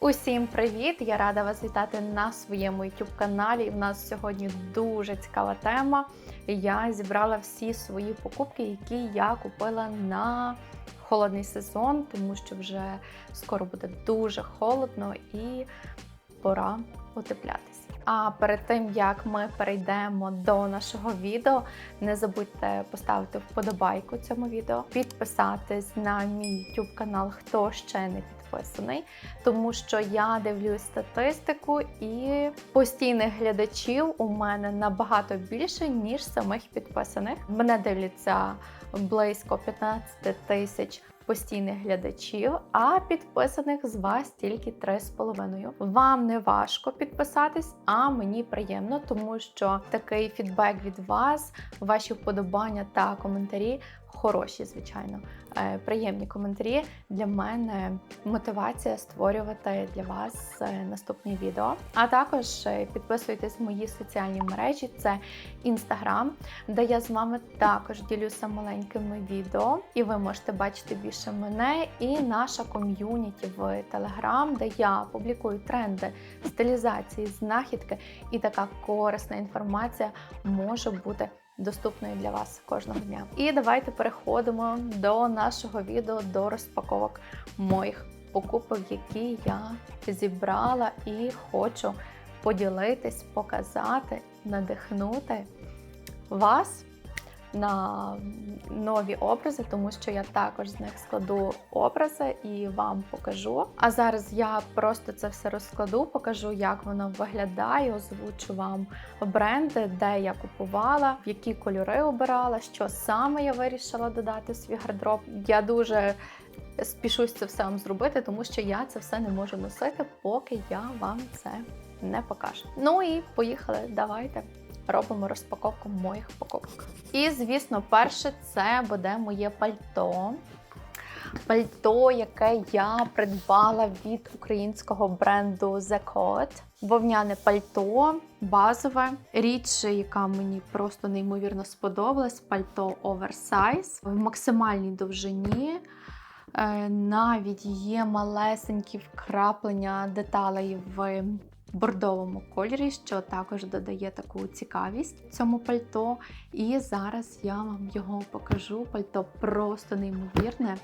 Усім привіт! Я рада вас вітати на своєму youtube каналі. У нас сьогодні дуже цікава тема. Я зібрала всі свої покупки, які я купила на холодний сезон, тому що вже скоро буде дуже холодно і пора утеплятися. А перед тим як ми перейдемо до нашого відео, не забудьте поставити вподобайку цьому відео, підписатись на мій YouTube канал, хто ще не підписаний, тому що я дивлюсь статистику і постійних глядачів у мене набагато більше, ніж самих підписаних. Мене дивляться близько 15 тисяч постійних глядачів, а підписаних з вас тільки 3,5. Вам не важко підписатись, а мені приємно, тому що такий фідбек від вас, ваші вподобання та коментарі хороші, звичайно. Е, Приємні коментарі для мене мотивація створювати для вас е, наступні відео. А також е, підписуйтесь в мої соціальні мережі: це інстаграм, де я з вами також ділюся маленькими відео, і ви можете бачити більше мене і наша ком'юніті в Телеграм, де я публікую тренди, стилізації, знахідки, і така корисна інформація може бути доступною для вас кожного дня. І давайте переходимо до нашого відео до розпаковок моїх покупок, які я зібрала і хочу поділитись, показати, надихнути вас на нові образи, тому що я також з них складу образи і вам покажу. А зараз я просто це все розкладу, покажу, як воно виглядає, озвучу вам бренди, де я купувала, в які кольори обирала, що саме я вирішила додати в свій гардероб. Я дуже спішусь це все вам зробити, тому що я це все не можу носити, поки я вам це не покажу. Ну і поїхали. Давайте робимо розпаковку моїх покупок. І, звісно, перше це буде моє пальто. Пальто, яке я придбала від українського бренду The Code. Вовняне пальто, базове. Річ, яка мені просто неймовірно сподобалась, пальто оверсайз в максимальній довжині. Е, Навіть є малесенькі вкраплення деталей в бордовому кольорі, що також додає таку цікавість цьому пальто. І зараз я вам його покажу. Пальто просто неймовірне.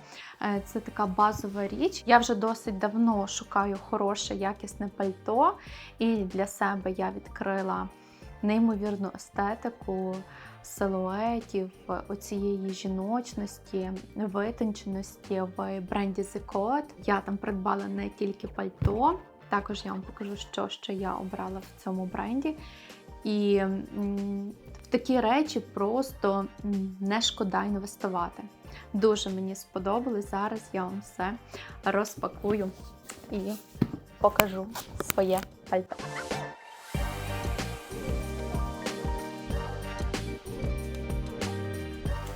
Е, Це така базова річ. Я вже досить давно шукаю хороше, якісне пальто, і для себе я відкрила неймовірну естетику. Силуетів, оцієї жіночності, витонченості в бренді The Code. Я там придбала не тільки пальто, також я вам покажу, що ще я обрала в цьому бренді. І в такі речі просто не шкода інвестувати. Дуже мені сподобалось. Зараз я вам все розпакую і покажу своє пальто.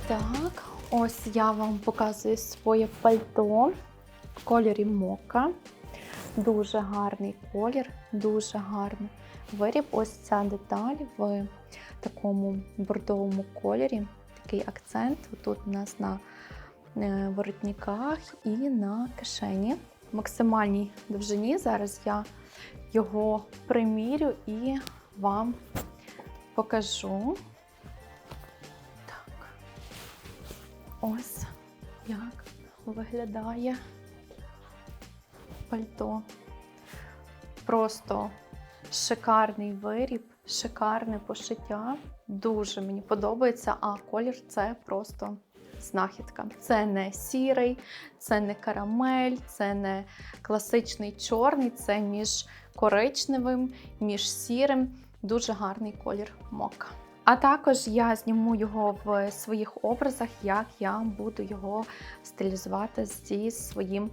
Так, ось я вам показую своє пальто в кольорі мока. Дуже гарний колір, дуже гарний виріб. Ось ця деталь в такому бордовому кольорі. Такий акцент. Тут у нас на е, воротниках і на кишені. В максимальній довжині. Зараз я його примірю і вам покажу. Так. Ось як виглядає пальто. Просто шикарний виріб, шикарне пошиття. Дуже мені подобається, а колір це просто знахідка. Це не сірий, це не карамель, це не класичний чорний, це між коричневим, між сірим. Дуже гарний колір мока. А також я зніму його в своїх образах, як я буду його стилізувати зі своїм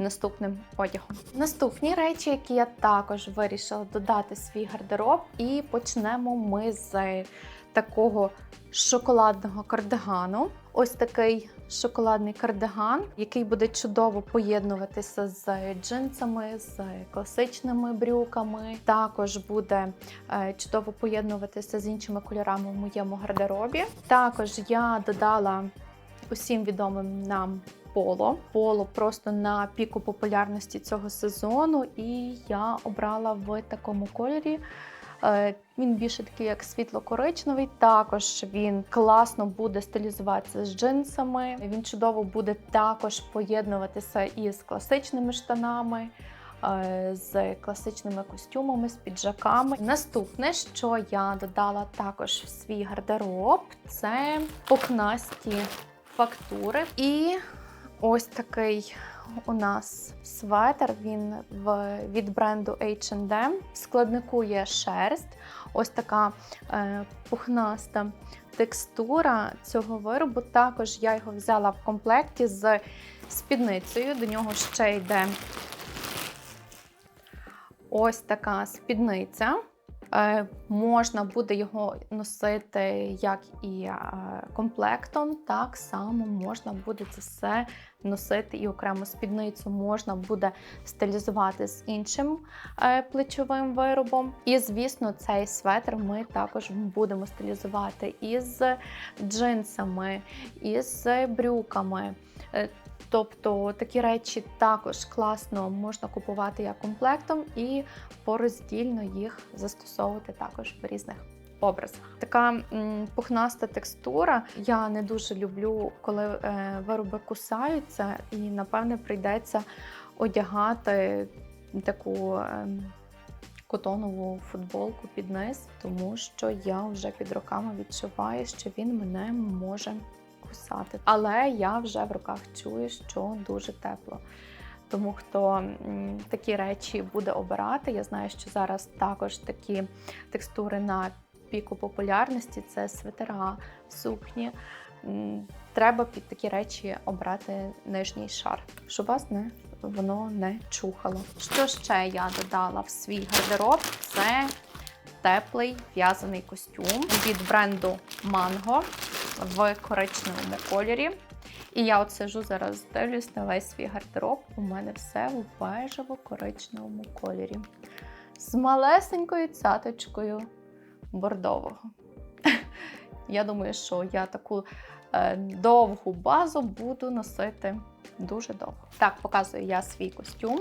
наступним одягом. Наступні речі, які я також вирішила додати в свій гардероб, і почнемо ми з такого шоколадного кардигану. Ось такий шоколадний кардиган, який буде чудово поєднуватися з джинсами, з класичними брюками. Також буде е, чудово поєднуватися з іншими кольорами в моєму гардеробі. Також я додала усім відомим нам поло. Поло просто на піку популярності цього сезону, і я обрала в такому кольорі. Е, Він більше такий, як світло-коричневий. Також він класно буде стилізуватися з джинсами. Він чудово буде також поєднуватися із класичними штанами. е, З класичними костюмами, з піджаками. Наступне, що я додала також в свій гардероб, це пухнасті фактури. І ось такий у нас светр. Він в, від бренду H&M. В складнику є шерсть. Ось така е, пухнаста текстура цього виробу. Також я його взяла в комплекті з спідницею. До нього ще йде ось така спідниця. Е, можна буде його носити як і е, комплектом, так само можна буде це все носити і окрему спідницю. Можна буде стилізувати з іншим е, плечовим виробом. І, звісно, цей светр ми також будемо стилізувати із джинсами, із брюками. Е, Тобто такі речі також класно можна купувати як комплектом і пороздільно їх застосовувати також в різних образах. Така пухнаста текстура. Я не дуже люблю, коли е, вироби кусаються, і напевне прийдеться одягати таку. Е, Котонову футболку під низ, тому що я вже під руками відчуваю, що він мене може кусати. Але я вже в руках чую, що дуже тепло. Тому хто такі речі буде обирати, я знаю, що зараз також такі текстури на піку популярності це свитера, сукні. Треба під такі речі обрати нижній шар, щоб вас не воно не чухало. Що ще я додала в свій гардероб? Це теплий в'язаний костюм від бренду Mango в коричневому кольорі. І я от сижу зараз, дивлюсь на весь свій гардероб. У мене все в бежево-коричневому кольорі. З малесенькою цяточкою бордового. Я думаю, що я таку е, довгу базу буду носити дуже довго. Так, показую я свій костюм.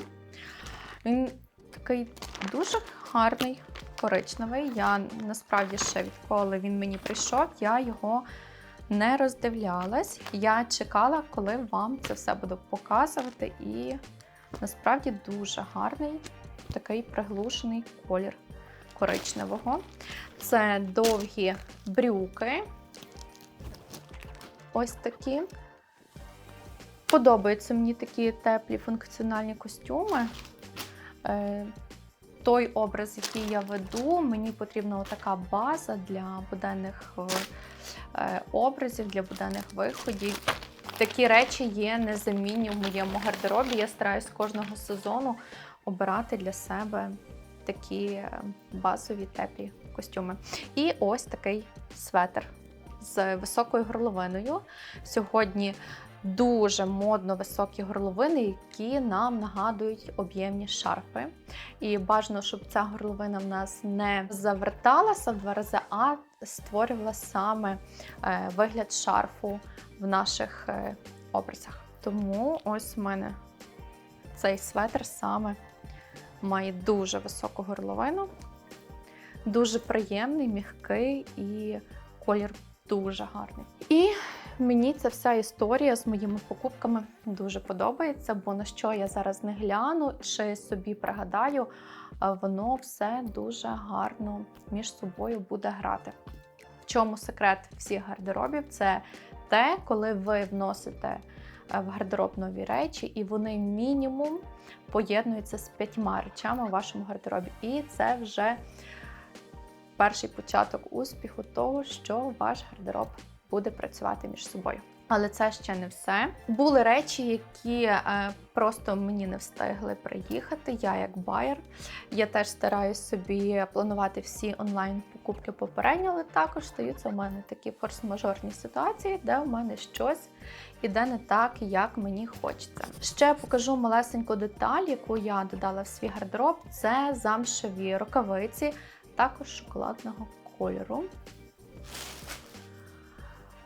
Він такий дуже гарний, коричневий. Я насправді ще відколи він мені прийшов, я його не роздивлялась. Я чекала, коли вам це все буду показувати. І насправді дуже гарний такий приглушений колір коричневого. Це довгі брюки. Ось такі. Подобаються мені такі теплі функціональні костюми. Е, Той образ, який я веду, мені потрібна така база для буденних е, образів, для буденних виходів. Такі речі є незамінні в моєму гардеробі. Я стараюсь кожного сезону обирати для себе такі е, базові теплі костюми. І ось такий светр з високою горловиною. Сьогодні дуже модно високі горловини, які нам нагадують об'ємні шарфи. І бажано, щоб ця горловина в нас не заверталася в два рази, а створювала саме е, вигляд шарфу в наших е, образах. Тому ось у мене цей светр саме має дуже високу горловину, дуже приємний, м'який і колір дуже гарний. І мені ця вся історія з моїми покупками дуже подобається, бо на що я зараз не гляну, ще собі пригадаю, воно все дуже гарно між собою буде грати. В чому секрет всіх гардеробів? Це те, коли ви вносите е, в гардероб нові речі, і вони мінімум поєднуються з п'ятьма речами у вашому гардеробі. І це вже перший початок успіху того, що ваш гардероб буде працювати між собою. Але це ще не все. Були речі, які е, просто мені не встигли приїхати. Я як байер. Я теж стараюсь собі планувати всі онлайн-покупки попередньо, але також стаються у мене такі форс-мажорні ситуації, де у мене щось іде не так, як мені хочеться. Ще покажу малесеньку деталь, яку я додала в свій гардероб. Це замшеві рукавиці, також шоколадного кольору.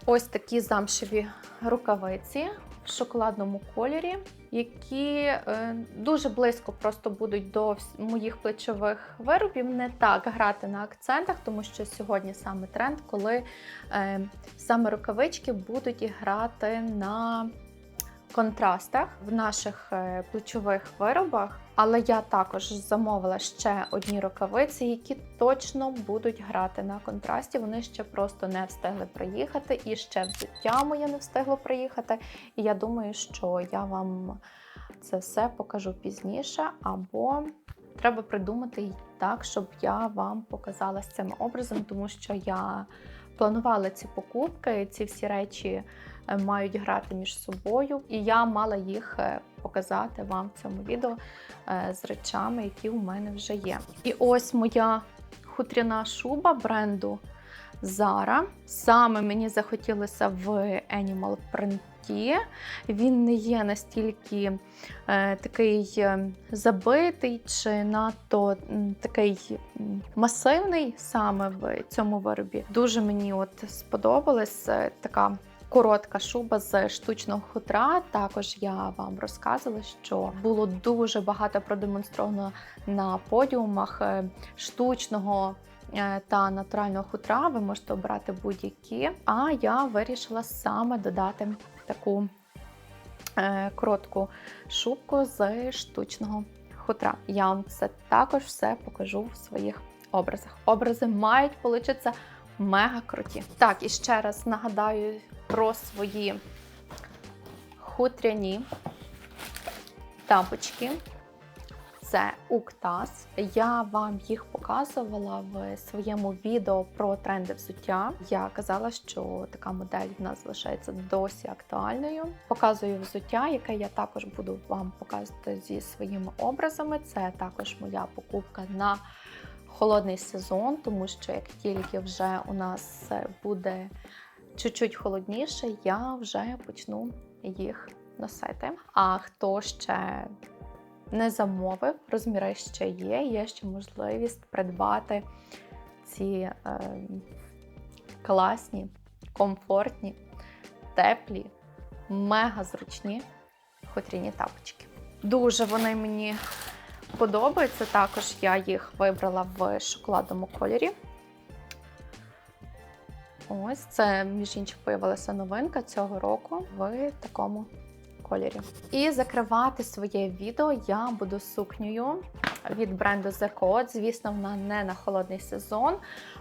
Ось такі замшеві рукавиці. в шоколадному кольорі, які е, дуже близько просто будуть до моїх плечових виробів. Не так грати на акцентах, тому що сьогодні саме тренд, коли е, саме рукавички будуть грати на контрастах в наших е, плечових виробах. Але я також замовила ще одні рукавиці, які точно будуть грати на контрасті. Вони ще просто не встигли приїхати, і ще взуття моє не встигло приїхати. І я думаю, що я вам це все покажу пізніше, або треба придумати так, щоб я вам показала з цим образом, тому що я планувала ці покупки, ці всі речі мають грати між собою, і я мала їх е, показати вам в цьому відео е, з речами, які у мене вже є. І ось моя хутряна шуба бренду Zara. Саме мені захотілося в Animal Print. Він не є настільки е, такий е, забитий чи надто такий масивний саме в цьому виробі. Дуже мені от сподобалась е, така коротка шуба з штучного хутра. Також я вам розказувала, що було дуже багато продемонстровано на подіумах е, штучного. е, Та натурального хутра ви можете обрати будь-які. А я вирішила саме додати таку е, коротку шубку з штучного хутра. Я вам це також все покажу в своїх образах. Образи мають получитися мега круті. Так, і ще раз нагадаю про свої хутряні тапочки. Це Уктас. Я вам їх показувала в своєму відео про тренди взуття. Я казала, що така модель в нас залишається досі актуальною. Показую взуття, яке я також буду вам показувати зі своїми образами. Це також моя покупка на холодний сезон, тому що як тільки вже у нас буде чуть-чуть холодніше, я вже почну їх носити. А хто ще не замовив, розміри ще є, є ще можливість придбати ці е, класні, комфортні, теплі, мега зручні хутряні тапочки. Дуже вони мені подобаються. Також я їх вибрала в шоколадному кольорі. Ось це, між іншим, появилася новинка цього року в такому кольорі. І закривати своє відео я буду сукнею від бренду The Code. Звісно, вона не на холодний сезон,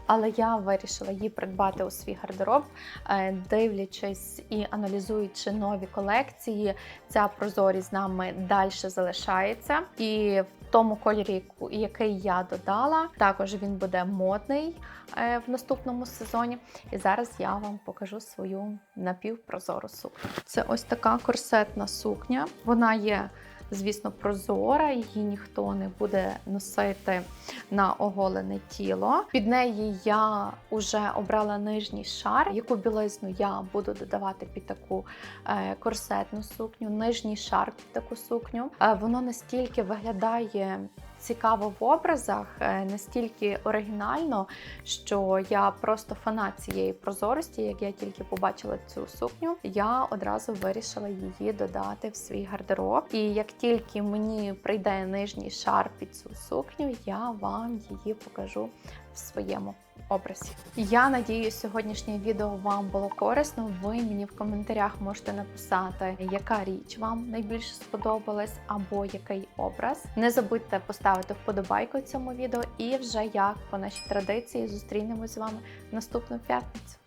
але я вирішила її придбати у свій гардероб, Е, дивлячись і аналізуючи нові колекції. Ця прозорість з нами далі залишається. І тому кольорі, який я додала, також він буде модний е, в наступному сезоні. І зараз я вам покажу свою напівпрозору сукню. Це ось така корсетна сукня. Вона є, звісно, прозора, її ніхто не буде носити на оголене тіло. Під неї я вже обрала нижній шар, яку білизну я буду додавати під таку е, корсетну сукню, нижній шар під таку сукню. Е, воно настільки виглядає. Цікаво в образах, е, настільки оригінально, що я просто фанат цієї прозорості. Як я тільки побачила цю сукню, я одразу вирішила її додати в свій гардероб. І як тільки мені прийде нижній шар під цю сукню, я вам її покажу в своєму образі. Я надію, сьогоднішнє відео вам було корисно. Ви мені в коментарях можете написати, яка річ вам найбільше сподобалась, або який образ. Не забудьте поставити вподобайку цьому відео, і вже як по нашій традиції зустрінемось з вами наступну п'ятницю.